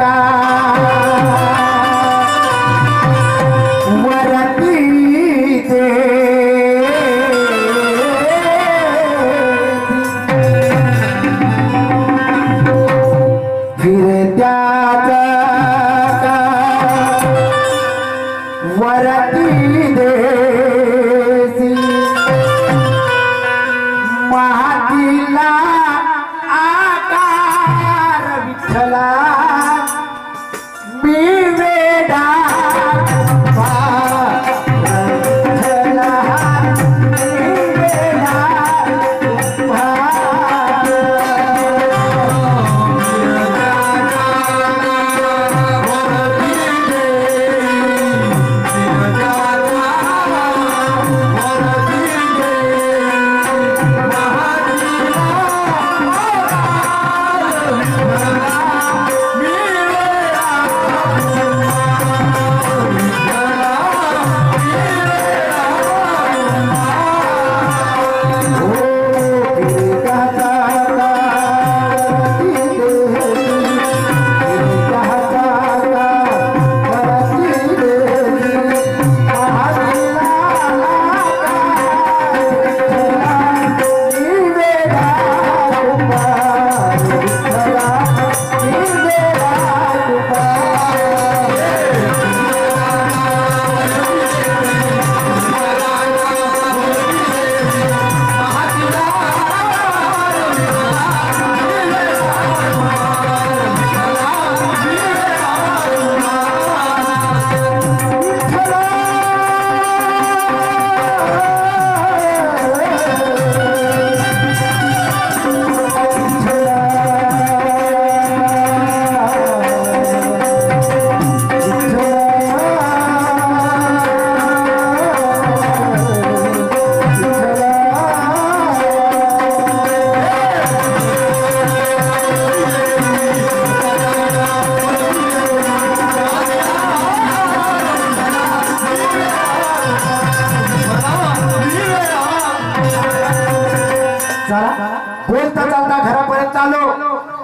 वरती बोलता चालता घरापर्यंत आलो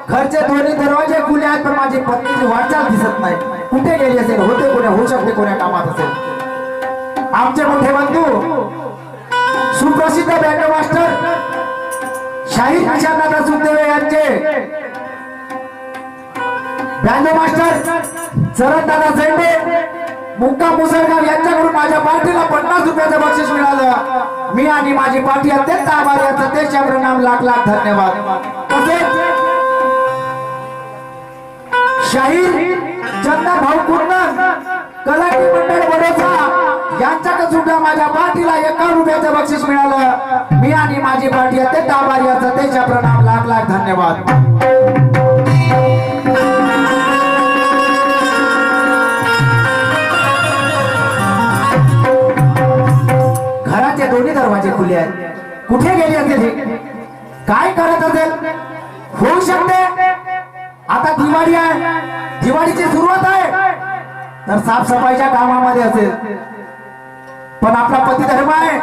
घरचे दोन्ही दरवाजे खुले आहेत पण माझी पत्नीची वाटचाल दिसत नाही. कुठे गेली असेल? होते कोण्या होऊ शकते कोण्या कामात असेल? आमचे मोठे बंधू सुप्रसिद्ध बँड मास्टर शाहीर निशांतदादा सुखदेवे यांचे. बँड मास्टर चरण दादा झेंडे मुक्काम मुसळगाव यांच्याकडून माझ्या पार्टीला पन्नास रुपयाचं बक्षीस मिळालं. मी आणि माझी पार्टी अत्यंत आभारी आहे त्याच्या प्रणाम लाख लाख धन्यवाद. तसेच शाहीर चंदा भाऊ कुर्णन कलाटी मंडळ वडोचा यांच्याकडे सुद्धा माझ्या पार्टीला एका रुपयाचं बक्षीस मिळालं. मी आणि माझी पार्टी अत्यंत आभारी आहे त्याच्या प्रणाम लाख लाख धन्यवाद. घराचे दोन्ही दरवाजे खुले आहेत. कुठे गेले असेल ही? काय करत असेल होऊ शकते. आता दिवाळी आहे. दिवाळीची सुरुवात आहे. तर साफसफाईच्या कामामध्ये असेल. पण आपला पती धर्म आहे.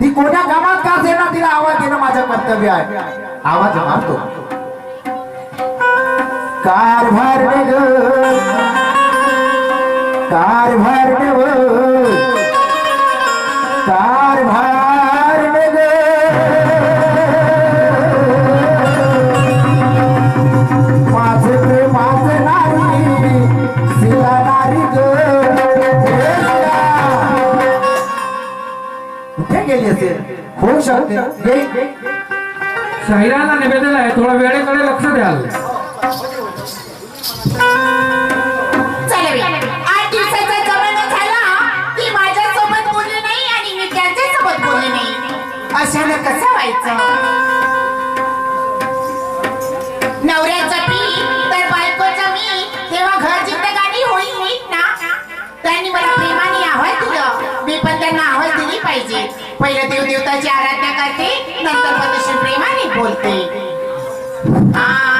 ती कोण्या कामात का देणार तिला आवाज देणं माझं कर्तव्य आहे. आवाज मारतो. कारभार ग. कारभार ग कारभार ग होऊ शकते. शाहिराला निवेदन आहे थोडा वेळेकडे लक्ष द्याल. कशानं कसं व्हायचं? नवऱ्याचा मी तर बायकोचा मी. तेव्हा घर जिंदगानी होईल नीट ना त्यांनी मला प्रेमाने आवाज दिलं. मी पण त्यांना आवाज दिली पाहिजे. पहिलं देव देवताची आराधना करते नंतर पतीशी प्रेमाने बोलते. हा.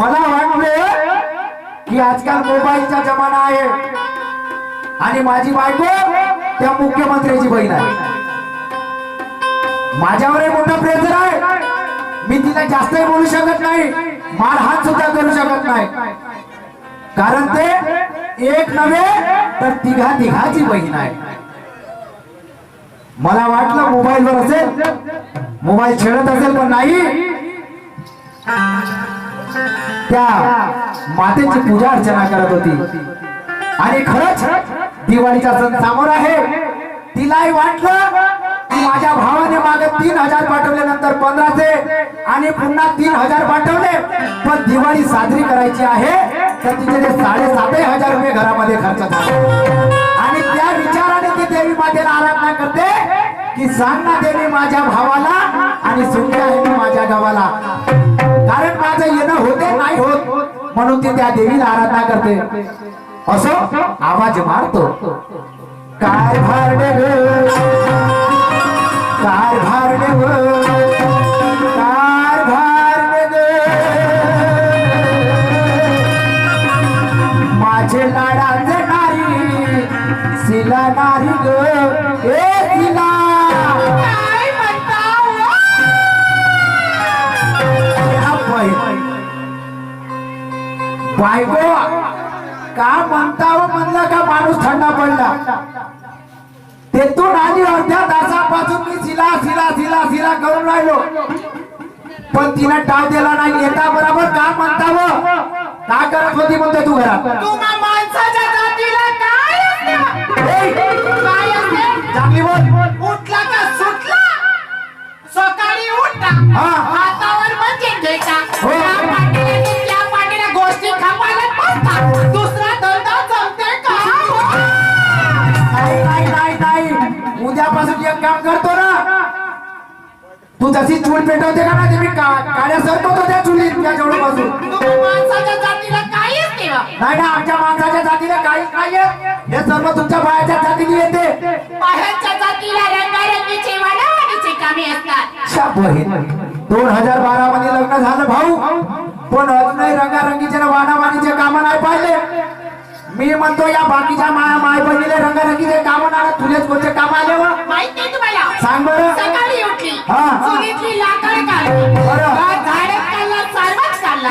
मला वाटले की आजकाल मोबाईलचा जमाना आहे. आणि माझी बायको त्या मुख्यमंत्र्याची बहीण आहे. माझ्यावर एक मोठा प्रेझर आहे. मी तिला जास्तही बोलू शकत नाही. मारहाण सुद्धा करू शकत नाही. कारण ते एक नव्हे तर तिघा तिघाची बहीण आहे. मला वाटलं मोबाईलवर असेल. मोबाईल खेळत असेल पण नाही. त्या मातेची पूजा अर्चना करत होती. आणि खरंच दिवाळीचा सण समोर आहे. तिलाही वाटलं की माझ्या भावाने मागे तीन हजार पाठवले नंतर पंधराशे आणि पुन्हा तीन हजार पाठवले. पण दिवाळी साजरी करायची आहे तर तिचे ते साडेसातही हजार रुपये घरामध्ये खर्च झाले. आणि त्या विचाराने ती देवी मातेला आराधना करते की सांग ना देवी माझ्या भावाला आणि सुंदर आहे माझ्या गावाला. कारण माझं येणं होते नाही होत. म्हणून ती त्या देवीला आराधना करते. असो आवाज मारतो. काय भारडे टाव दिला नाही येता बरोबर का म्हणता व का करत होती म्हणते तू घरात? चांगली बोल. उठला का सुटला? सकाळी उठला हा. हातावर म्हणजे तू जशी चूल पेटवते का ना ते मी काड्या सरकवतो त्या चुलीत त्या जवळ बाजू. माणसाच्या जातीला? नाही ना आमच्या माणसाच्या जातीला काही नाहीये हे सर्व तुमच्या बायाच्या जातीने येते. बाहेरच्या जातीला रंगारंगीचे कामे असतात. दोन हजार बारा मध्ये लग्न झालं भाऊ. पण अजूनही रंगारंगीचे ना वाणावाणीचे काम नाही पाहिले. मी म्हणतो या बाकीच्या माया माय बहिणीले रंगारंगीचे काम नाही तुझेच कोणते काम आले व? माहीत नाही तुम्हाला? सांग बरं. हा. चुलीतली लाकड काढली. झाडत काढला सारवाच काढला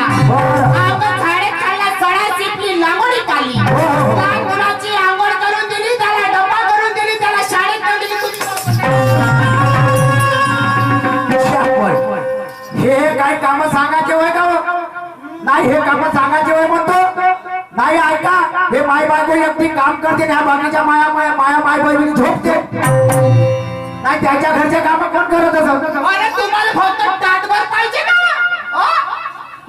झाडत काढला सडा चिपली लांगोडी काढली. लहान मुलाची आंघोळ करून दिली त्याला डब्बा करून दिली त्याला शाळेत हे काय काम सांगायचे होय का हो? नाही हे काम सांगायचे होय म्हणतो नाही ऐका हे माय बायको एकटी काम करते ह्या बाकीच्या माया माया माया माय बहिणी झोपते नाही त्याच्या घरचे काम कोण करत असत अरे तुम्हाला फक्त ताटभर पाहिजे ना? अ?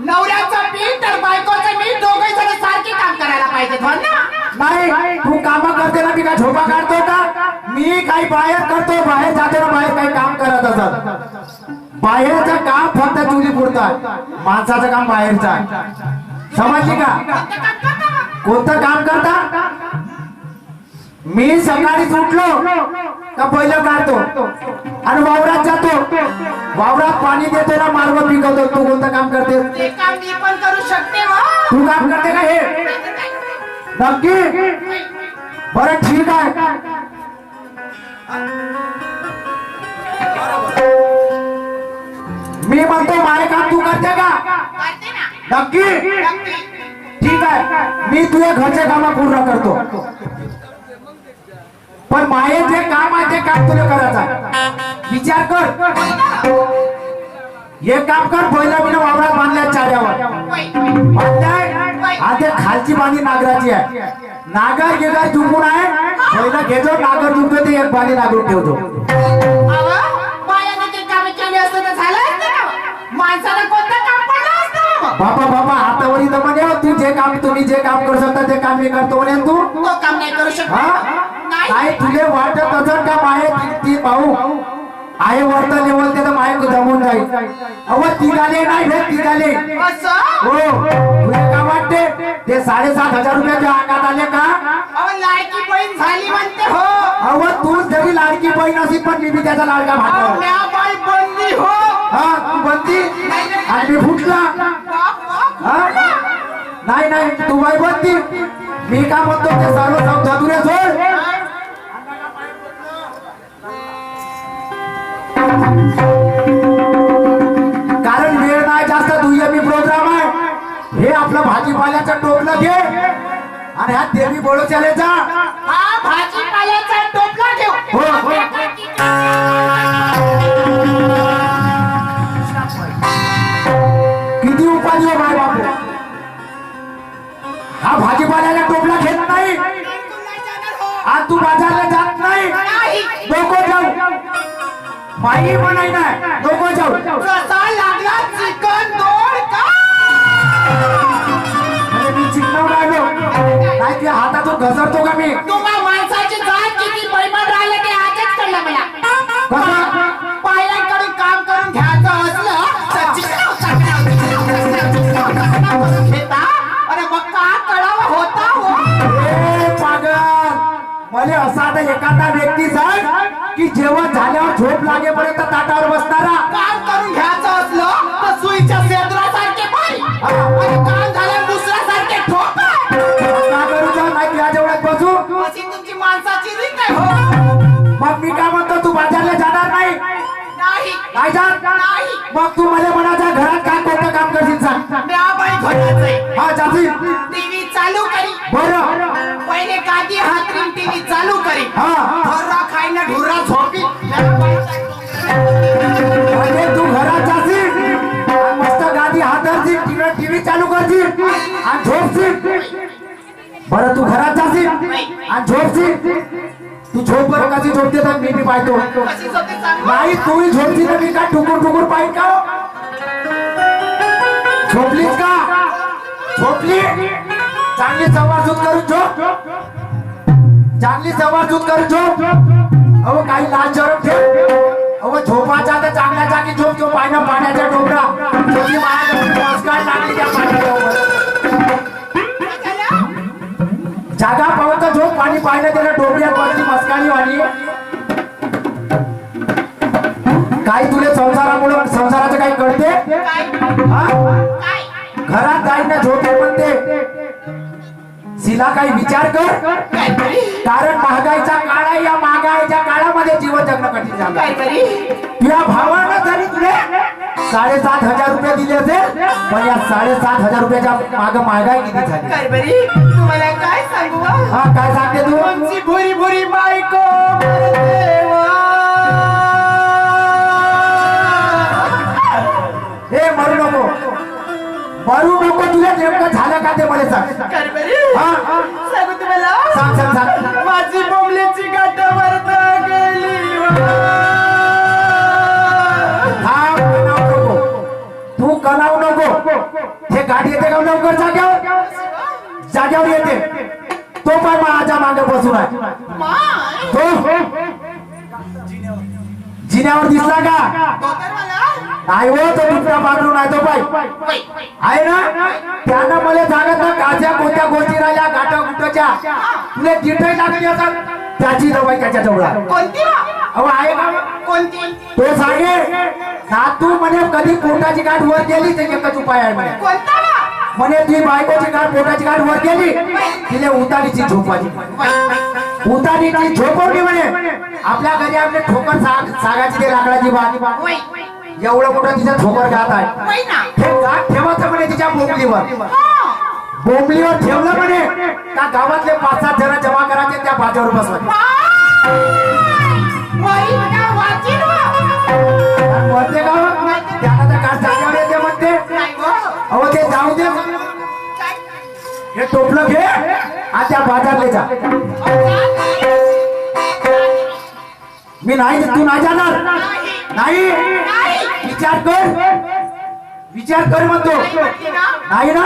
नवऱ्याचं पीठ तर बायकोचं मीठ दोघे जण सारखे काम करायला पाहिजे हो ना? नाही तू काम करते ना मी काय झोपा काढतो का? मी काही बाहेर करतो बाहेर जाते ना बाहेर काही काम करत असत. बाहेरचं काम फक्त चुली पुरतं. माणसाचं काम बाहेरचं आहे. समजली का? कोणतं काम करता? मी सकाळीच उठलो का पहिलं काढतो? आणि वावरात जातो. वावरात पाणी देतो ना मार्ग पिकवतो. तू कोणतं काम करते? ते काम मी पण करू शकते हो. तू काम करते का हे? नक्की? बरं ठीक आहे. मी म्हणतो मारे काम तू करते का? नक्की? नक्की. ठीक आहे. मी तुझ्या घरचे काम पूर्ण करतो. पण माये जे काम आहे ते काम तुला करायचा विचार कर. हे काम कर पहिलं मी म्हणजे वावरात बांधल्या चाऱ्यावर. आता खालची बांधी नागराची आहे. नागर गिगर झुकून आहे. पहिला घेतो नागर झुकतो ते एक बांधी नागरून ठेवतो. माणसाला कोणतं बाबा बाबा हातावर इथं हो, तू जे काम तुम्ही जे काम करू शकता ते काम मी करतो म्हणे तू? तो काम नाही करू शकत. हा? नाही. काय तुले वाटत असं का माये ती- ती भाऊ? आहे वरत लेवल ते तर माये जमून जाईल. अव तिघाले नाही भेट तिघाले. हो. तुला का वाटते ते साडेसात हजार रुपयाच्या अंगात आले का? लाडकी बहीण झाली म्हणते हो. अव तू जरी लाडकी बहीण असेल पण मी त्याचा लाडका बनली हो. हा तू बनती आणि मी फुटला? हा? नाही नाही तू बाई बनती. मी का म्हणतो ते सर्व जाऊन धतुरे सोड. कारण वेळ नाही जास्त दुय्यमी प्रोग्राम आहे. हे आपलं भाजीपाल्याचं टोपलं घे. आणि ह्या देवी बोळोच्याले जा. हा भाजीपाल्याचा टोपला ठेव हो हो. बाई म्हणाय नाही. नको जाऊ. कसा लागला चिकन दोड का? म्हणजे मी चिकनावर आलो. नाही तुझ्या हातातून घसरतो का मी? तुम्हा माणसाची जात किती बैमान राहिलं ते आजच कळलं मला. कसं? काम करून घ्यायचं असलं तर चिकनाव, चकनाव, चिकनाव, चकनाव, चिकनाव, चकनाव करून घेता? अरे मग का कळावा होता हो? ए पागल. मला असा आता एखादा व्यक्ती सांग की झाल्यावर झोप लागेपर्यंत ताटावर बसणारा. काम करून घ्यायचं असलं तर सुईच्या सेंद्रासारखे पाय. आणि काम झालं दुसऱ्यासारखे ठोक का करू जाऊ नाही तुझ्या जेवढ्यात बसू. अशी तुमची माणसाची रीत आहे हो. मग मी काय म्हणतो तू बाजारला जाणार नाही? नाही. नाही जात? नाही. मग तू मला म्हणायचा घरात काय कोणतं काम करशील सांग. मी आबाई घोटायचंय हा जातील टीव्ही चालू करी. हा. ढोरा खाईन ढोरा झोपी. म्हणजे तू घरात जाशील. मस्त गादी हातरशील तिकडे टीव्ही चालू करशील. आणि झोपशील. बरं तू घरात जाशील. आणि झोपशील. तू झोप बरं कशी झोपते तर मी बी पाहतो. नाही तूही झोपती तर मी काय टुकूर टुकूर पाहिजे का हो? झोपलीस का? झोपली. चांगली सवारसूत करून झोप. चांगली सवारसूत करून झोप. अहो काही लाज शरम ठेव. अहो झोपाचा तर चांगल्या जागी झोप जो पाहिजे पाण्याच्या डोबरा. माझ्या मस्काळ लागली त्या पाण्याच्या जागा पाहून तर झोप पाणी पाहिलं त्याला डोबऱ्यात बसली मस्काळी वाणी काही तुला संसारामुळे संसाराचं काही कळते? काय? हा? काय? घरात जाईना झोपे म्हणते. शिला काही विचार कर. बरी कारण महागाईचा काळ आहे या महागाईच्या काळामध्ये जीवन जगणं कठीण झालं. बरी तुझ्या भावानं जरी तुले साडेसात हजार रुपये दिले असेल पण या साडेसात हजार रुपयाच्या माग महागाई किती झाली? बरी तुम्हाला काय सांगू? हा काय सांगते तू? भुरी भुरी बायको मरू नको तुला नेमकं झालं का ते मला सांग. हा. सांगू तुम्हाला? सांग सांग सांग. माझी बोंबल्याची गाठ वरत गेली नको. तू कणावू नको. हे गाडी येते का लवकर जाग्यावर? जाग्यावर येते. तो पण माझ्या मागे बसून आहे. तो? जिन्यावर दिसला का? नाही हो तो दुसरा पांघरून आहे तो बाई. आहे ना त्यानं मला सांगत ना काच्या कोणत्या गोष्टी राहिल्या गाठा गुटाच्या तुला जिथे लागली असत त्याची दवाई त्याच्याजवळ. कोणती? अहो आहे का कोणती तो सांगे नातू म्हणे कधी पोटाची गाठ वर गेली ते एकच उपाय आहे म्हणे कोणता? म्हणे ती बायकोची गाठ पोटाची गाठ वर गेली तिने उतारीची झोपाची. उतारीची झोपवली म्हणे आपल्या घरी आपले ठोकर साग सागाची ते लाकडाची बाजी. एवढं मोठं तिचं ठोकर घात आहे. ना? हे गाठ ठेवायचं म्हणे तिच्या बोंबलीवर. हा. बोंबलीवर ठेवलं म्हणे का गावातले पाच सात जण जमा करायचे त्या बाजावर बसवायचे. आणि म्हणते का त्याला तर गाठ जागेवर येते म्हणते. नाही गो. अहो ते जाऊ दे. काय? हे टोपलं घे आणि त्या बाजारले जा. मी नाही तू नाही जाणार. नाही. विचार कर. विचार कर म्हणतो. नाही ना.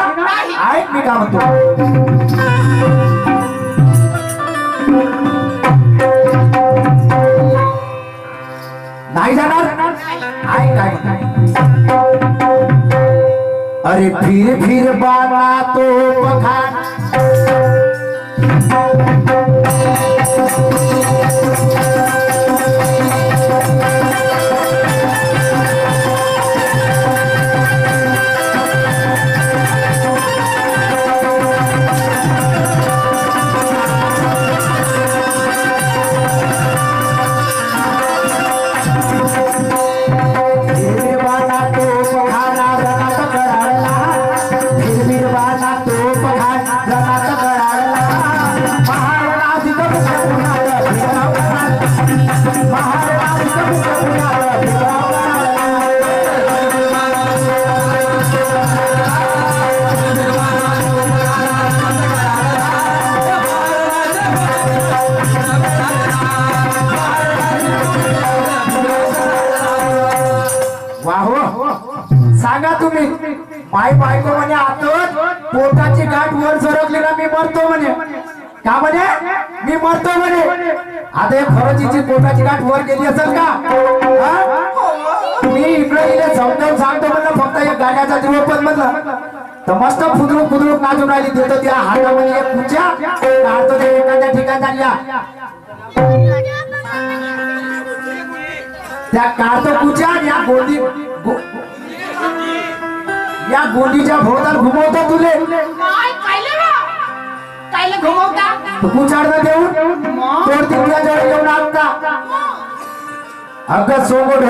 ऐक मी का म्हणतो? नाही जाणार? ऐक काय. अरे फिर फिर बाला तो पखान सरोजीची पोटाची गाठ वर गेली असेल का? मी इकडे इकडे समजावून सांगतो म्हणलं फक्त एक गाण्याचा पण म्हणलं. तर मस्त फुदरूक फुदरूक नाचून राहिली. देतो त्या हातामध्ये एक खुर्च्या. काढतो ते एखाद्या ठिकाणी त्या काढतो खुर्च्या या गोंडी या गोंडीच्या भोवताल घुमवतो तुले. कायले घुमवता? कुचाडणं देऊन येऊन आता अगं सोबत